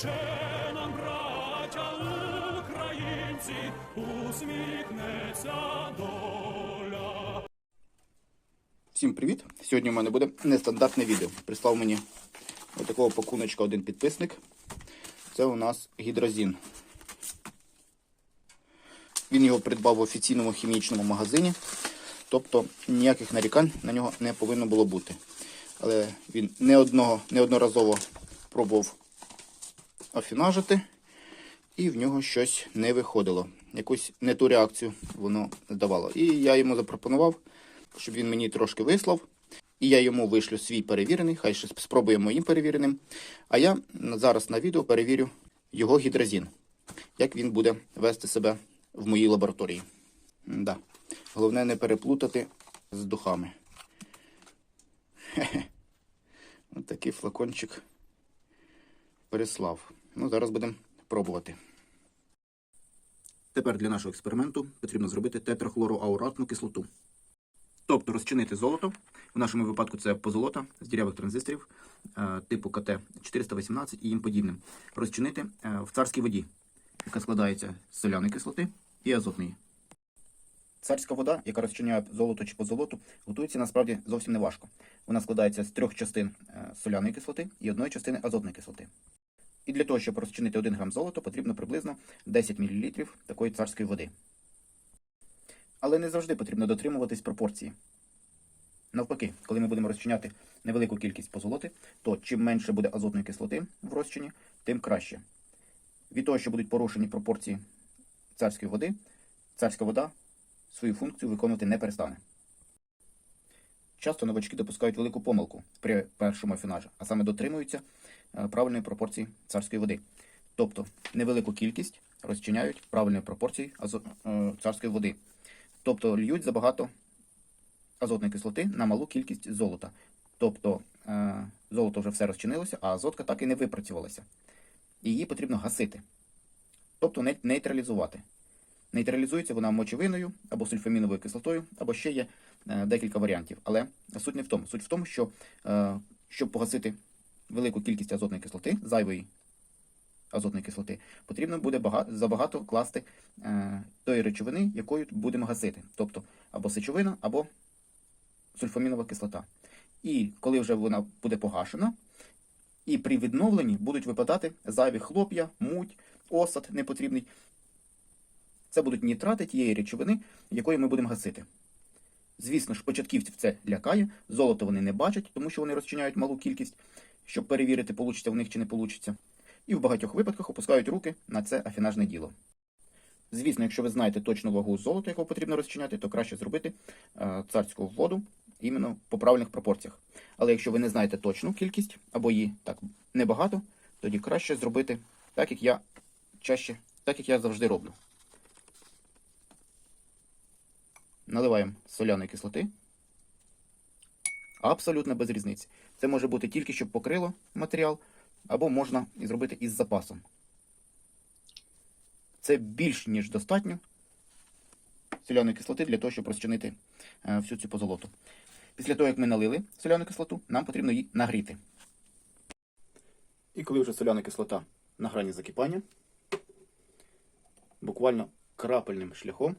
ще нам, браття українці, усміхнеться доля. Всім привіт! Сьогодні у мене буде нестандартне відео. Прислав мені отакого пакуночка один підписник. Це у нас гідрозін. Він його придбав в офіційному хімічному магазині. Тобто ніяких нарікань на нього не повинно було бути. Але він не одного, неодноразово пробував афінажити, і в нього щось не виходило. Якусь не ту реакцію воно давало. І я йому запропонував, щоб він мені трошки вислав. І я йому вишлю свій перевірений, хай ще спробує моїм перевіреним. А я зараз на відео перевірю його гідрозін, як він буде вести себе в моїй лабораторії. Да. Головне не переплутати з духами. Хе-хе. Ось флакончик переслав. Ну, зараз будемо пробувати. Тепер для нашого експерименту потрібно зробити тетрахлороауратну кислоту. Тобто розчинити золото. В нашому випадку це позолота з дірявих транзисторів е, типу КТ-418 і їм подібним. Розчинити е, в царській воді, яка складається з соляної кислоти і азотної. Царська вода, яка розчиняє золото чи позолоту, готується насправді зовсім не важко. Вона складається з трьох частин е, соляної кислоти і одної частини азотної кислоти. І для того, щоб розчинити 1 грам золота, потрібно приблизно 10 мл такої царської води. Але не завжди потрібно дотримуватись пропорції. Навпаки, коли ми будемо розчиняти невелику кількість позолоти, то чим менше буде азотної кислоти в розчині, тим краще. Від того, що будуть порушені пропорції царської води, царська вода свою функцію виконувати не перестане. Часто новачки допускають велику помилку при першому афінажі, а саме дотримуються правильної пропорції царської води. Тобто невелику кількість розчиняють правильної пропорції е, царської води. Тобто льють забагато азотної кислоти на малу кількість золота. Тобто е, золото вже все розчинилося, а азотка так і не випрацювалася. Її потрібно гасити. Тобто нейтралізувати. Нейтралізується вона мочевиною або сульфаміновою кислотою, або ще є е, декілька варіантів. Але суть не в тому. Суть в тому, що е, щоб погасити велику кількість азотної кислоти, зайвої азотної кислоти, потрібно буде бага- забагато класти е, тої речовини, якою будемо гасити. Тобто або сечовина, або сульфамінова кислота. І коли вже вона буде погашена, і при відновленні будуть випадати зайві хлоп'я, муть, осад непотрібний. Це будуть нітрати тієї речовини, якої ми будемо гасити. Звісно ж, початківців це лякає, золото вони не бачать, тому що вони розчиняють малу кількість, щоб перевірити, получиться в них чи не получиться. І в багатьох випадках опускають руки на це афінажне діло. Звісно, якщо ви знаєте точну вагу золота, якого потрібно розчиняти, то краще зробити е, царську воду іменно по правильних пропорціях. Але якщо ви не знаєте точну кількість або її так небагато, тоді краще зробити так, як я чаще, так як я завжди роблю. Наливаємо соляної кислоти. Абсолютно без різниці. Це може бути тільки щоб покрило матеріал, або можна і зробити із запасом. Це більш ніж достатньо соляної кислоти для того, щоб розчинити е, всю цю позолоту. Після того, як ми налили соляну кислоту, нам потрібно її нагріти. І коли вже соляна кислота на грані закипання, буквально крапельним шляхом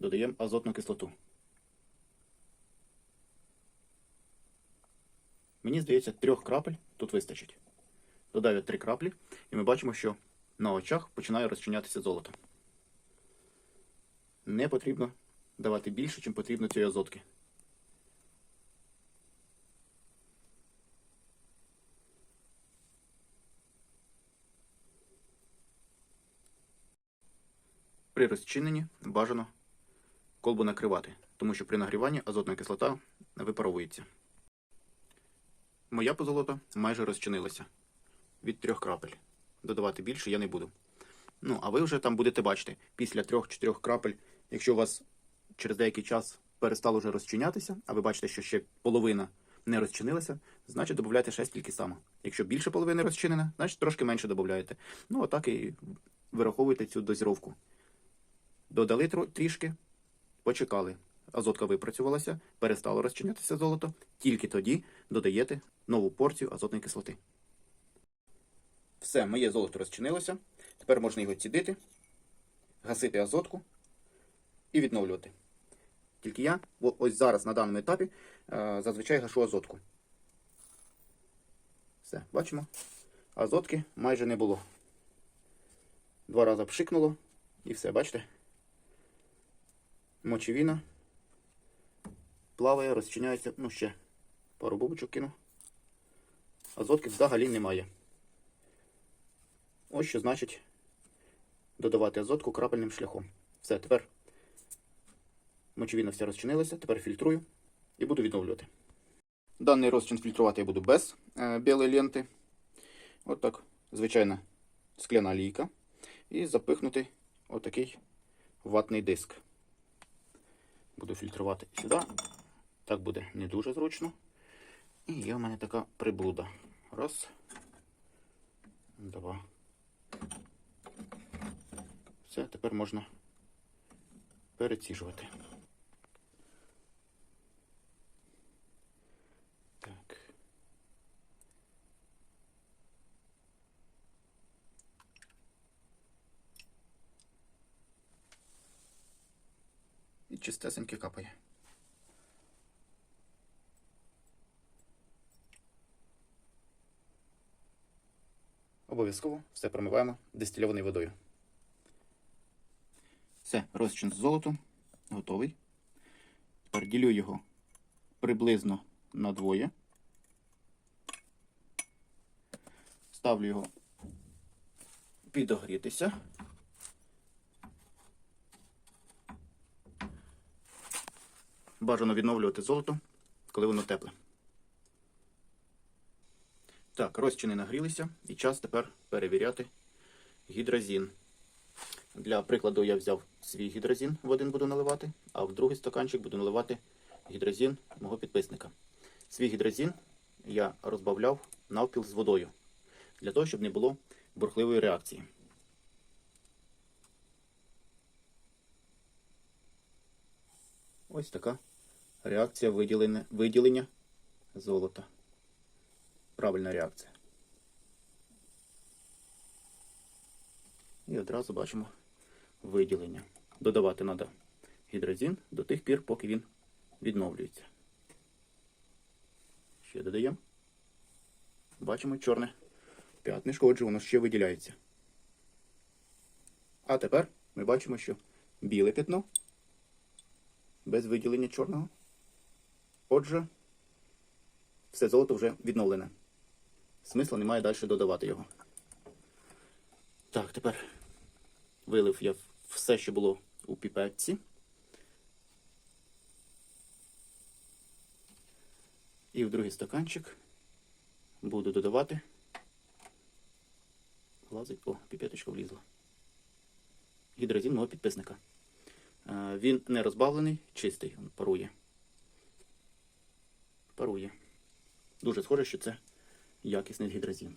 додаємо азотну кислоту. Мені здається, трьох крапель тут вистачить. Додаю три краплі, і ми бачимо, що на очах починає розчинятися золото. Не потрібно давати більше, чим потрібно цієї азотки. При розчиненні бажано колбу накривати, тому що при нагріванні азотна кислота випаровується. Моя позолота майже розчинилася від трьох крапель. Додавати більше я не буду. Ну, а ви вже там будете бачити, після трьох-чотирьох крапель, якщо у вас через деякий час перестало вже розчинятися, а ви бачите, що ще половина не розчинилася, значить додавайте ще стільки само. Якщо більше половини розчинена, значить трошки менше додаєте. Ну, отак і вираховуйте цю дозіровку. Додали трішки, почекали. Азотка випрацювалася, перестало розчинятися золото. Тільки тоді додаєте нову порцію азотної кислоти. Все, моє золото розчинилося. Тепер можна його цідити, гасити азотку і відновлювати. Тільки я ось зараз на даному етапі е, зазвичай гашу азотку. Все, бачимо. Азотки майже не було. Два рази пшикнуло і все, бачите? Мочевіна плаває, розчиняється. Ну, ще пару бубочок кину. Азотки взагалі немає. Ось що значить додавати азотку крапельним шляхом. Все, тепер мочевіна вся розчинилася, тепер фільтрую і буду відновлювати. Даний розчин фільтрувати я буду без е, білої ленти. От так, звичайна скляна лійка. І запихнути отакий ватний диск. Буду фільтрувати сюди. Так буде не дуже зручно. І є в мене така приблуда. Раз. Два. Все, тепер можна переціжувати. Так. І чистесеньке капає. Обов'язково все промиваємо дистильованою водою. Все, розчин з золотом готовий. Тепер ділю його приблизно на двоє. Ставлю його підогрітися. Бажано відновлювати золото, коли воно тепле. Так, розчини нагрілися і час тепер перевіряти гідразін. Для прикладу я взяв свій гідразін, в один буду наливати, а в другий стаканчик буду наливати гідразін мого підписника. Свій гідразін я розбавляв навпіл з водою, для того, щоб не було бурхливої реакції. Ось така реакція виділення, виділення золота. Правильна реакція. І одразу бачимо виділення. Додавати треба гідразин до тих пір, поки він відновлюється. Ще додаємо. Бачимо чорне п'ятнишко, отже, воно ще виділяється. А тепер ми бачимо, що біле пятно без виділення чорного. Отже, все золото вже відновлене. Смисла немає далі додавати його. Так, тепер вилив я все, що було у піпетці. І в другий стаканчик буду додавати. Лазить. О, піпеточка влізла. Гідразин мого підписника. Е, Він не розбавлений, чистий, він парує. Парує. Дуже схоже, що це якісний гідразин.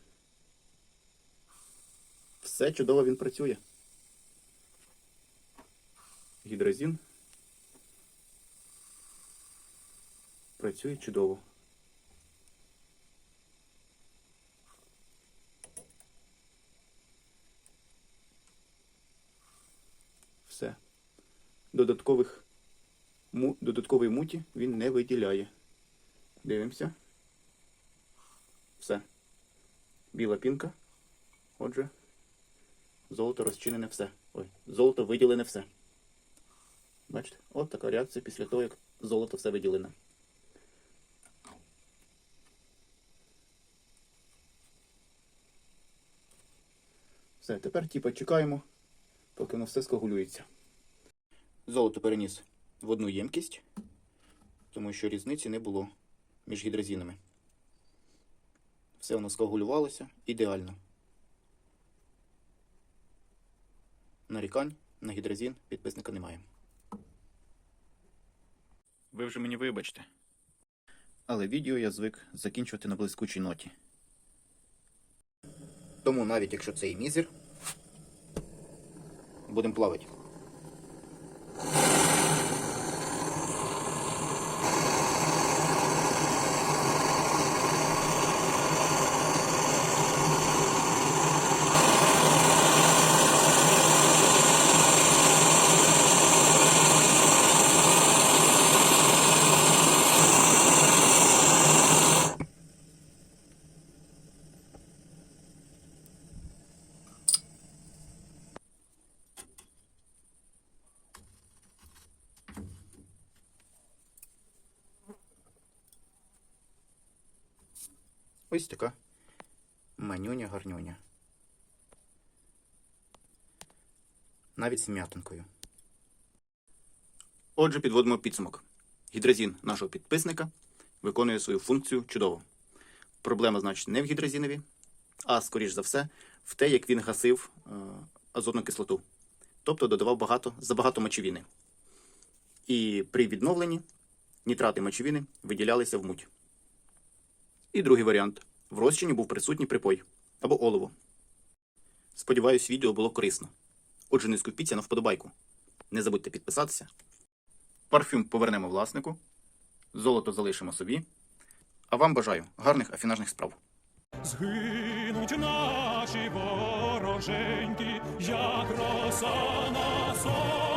Все чудово він працює. Гідразин працює чудово. Все. Додаткових му, додаткової муті він не виділяє. Дивимося. Все. Біла пінка. Отже, золото розчинене все. Ой, золото виділене все. Бачите? От така реакція після того, як золото все виділене. Все, тепер типа чекаємо, поки воно все скогулюється. Золото переніс в одну ємкість, тому що різниці не було між гідразінами. Все воно скоагулювалося ідеально. Нарікань на гідразін підписника немає. Ви вже мені вибачте. Але відео я звик закінчувати на блискучій ноті. Тому навіть якщо це і мізер, будемо плавати. Ось така манюня гарнюня. Навіть з м'ятинкою. Отже, підводимо підсумок. Гідрозін нашого підписника виконує свою функцію чудово. Проблема, значить, не в гідрозінові, а, скоріш за все, в те, як він гасив е, азотну кислоту. Тобто додавав багато, забагато мочевини. І при відновленні нітрати мочевини виділялися в муть. І другий варіант. В розчині був присутній припой або олово. Сподіваюсь, відео було корисно. Отже, не скупіться на вподобайку. Не забудьте підписатися. Парфюм повернемо власнику. Золото залишимо собі. А вам бажаю гарних афінажних справ. Згинуть наші вороженьки, як роса на сонці.